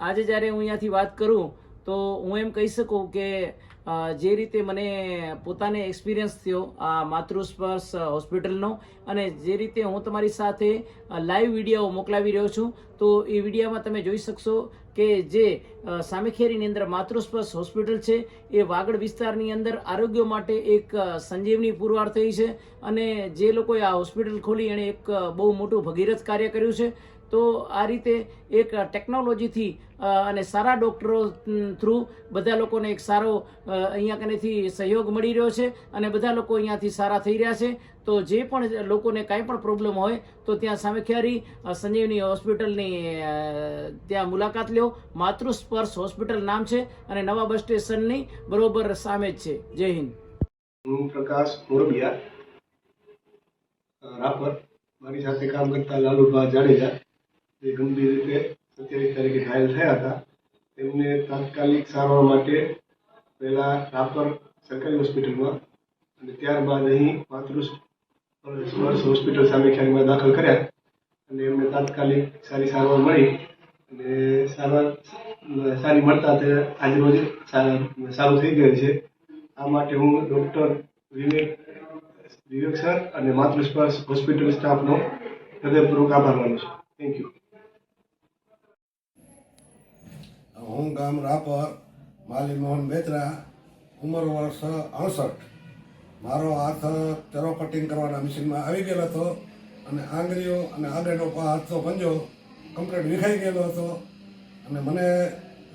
આજે જ્યારે હું અહીંયાથી વાત કરું, તો હું એમ કહી શકું કે જે રીતે મને પોતાને એક્સપિરિયન્સ થયો આ માતૃસ્પર્શ હોસ્પિટલનો અને જે રીતે હું તમારી સાથે લાઈવ વીડિયો મોકલાવી રહ્યો છું, તો એ વિડીયામાં તમે જોઈ શકશો કે જે સામેખેરીની અંદર માતૃસ્પર્શ હોસ્પિટલ છે, એ વાગડ વિસ્તારની અંદર આરોગ્ય માટે એક સંજીવની પુરવાર થઈ છે અને જે લોકોએ આ હોસ્પિટલ ખોલી, એણે એક બહુ મોટું ભગીરથ કાર્ય કર્યું છે. તો આ રીતે એક ટેકનોલોજીથી અને સારા ડૉક્ટરો થ્રુ બધા લોકોને એક સારો અહીંયા કનેથી સહયોગ મળી રહ્યો છે અને બધા લોકો અહીંયાથી સારા થઈ રહ્યા છે. તો જે પણ લોકોને કાંઈ પણ પ્રોબ્લેમ હોય તો ત્યાં સામેખ્યારી સંજીવની હોસ્પિટલની ત્યાં મુલાકાત લ્યો. માતૃસ્પર્શ હોસ્પિટલ નામ છે અને નવા બસ સ્ટેશનની બરોબર સામે જ છે. જય હિન્દ. પ્રકાશ મોરબિયા રાપર. મારી સાથે કામ કરતા લાલુભા જાડેજા. જે ગંભીર રીતે સત્યાવીસ તારીખે ઘાયલ થયા હતા, તેમને તાત્કાલિક સારવાર માટે પહેલા રાપર સરકારી હોસ્પિટલમાં અને ત્યારબાદ અહીં માતૃ સ્પર્શ હોસ્પિટલ સામે ખ્યાલમાં દાખલ કર્યા અને એમને તાત્કાલિક સારી સારવાર મળી અને સારવાર સારી મળતા તે આજે રોજ સારું થઈ ગયેલ છે. આ માટે હું ડૉક્ટર વિવેક વિવેક સર અને માતૃસ્પર્શ હોસ્પિટલ સ્ટાફનો હૃદયપૂર્વક આભાર માનું છું. થેન્ક યુ ગામ રાપર માલી મોહન બેતરા ઉંમર વર્ષ અડસઠ. મારો હાથ ચરો કટિંગ કરવાના મશીનમાં આવી ગયેલો હતો અને આંગળીઓ અને આગળનો હાથનો પંજો કમ્પ્લીટ વિખાઈ ગયેલો હતો અને મને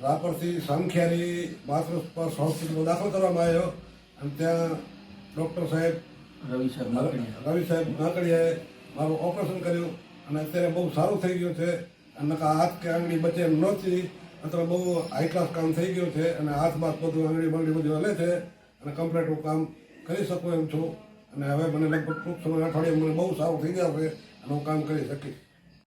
રાપરથી સામખિયારી માતૃસ્પર્શ હોસ્પિટલમાં દાખલ કરવામાં આવ્યો અને ત્યાં ડૉક્ટર સાહેબ રવિ સાહેબ રવિ સાહેબ નાકડીયાએ મારું ઓપરેશન કર્યું અને અત્યારે બહુ સારું થઈ ગયું છે અને હાથ કે આંગળી બચે નહોતી. અત્યારે બહુ હાઈ ક્લાસ કામ થઈ ગયું છે અને હાથ બાથ બધું આંગળી બાંગળી બધું હલે છે અને કમ્પ્લેટ હું કામ કરી શકું એમ છું. અને હવે મને લગભગ ટૂંક સમય અઠવાડિયે મને બહુ સારું થઈ જશે અને હું કામ કરી શકીશ.